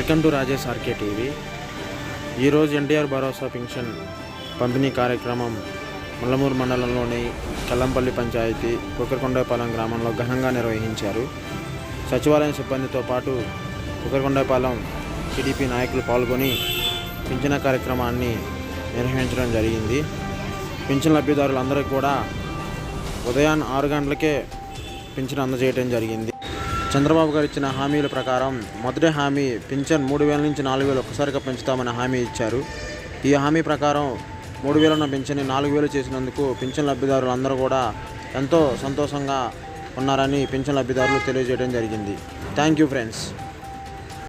Welcome to Rajesh RK TV. ఈరోజు ఎన్టీఆర్ భరోసా pension పంపిణీ కార్యక్రమం ముల్లమూరు మండలంలోని కల్లంపల్లి పంచాయతీ కుక్కరకొండపాలెం గ్రామంలో ఘనంగా నిర్వహించారు. సచివాలయం సిబ్బందితో పాటు కుక్కరకొండపాలెం టీడీపీ నాయకులు పాల్గొని పింఛన కార్యక్రమాన్ని నిర్వహించడం జరిగింది. పింఛన్ లబ్ధిదారులందరికీ కూడా ఉదయాన్నే ఆరు గంటలకే పింఛన్ అందజేయడం జరిగింది. చంద్రబాబు గారు ఇచ్చిన హామీల ప్రకారం మొదటి హామీ పింఛన్ మూడు వేల నుంచి నాలుగు వేలు ఒక్కసారిగా పెంచుతామని హామీ ఇచ్చారు. ఈ హామీ ప్రకారం మూడు వేలు ఉన్న పింఛన్ని నాలుగు వేలు చేసినందుకు పింఛన్ లబ్ధిదారులు అందరూ కూడా ఎంతో సంతోషంగా ఉన్నారని పింఛన్ లబ్ధిదారులు తెలియజేయడం జరిగింది. Thank you friends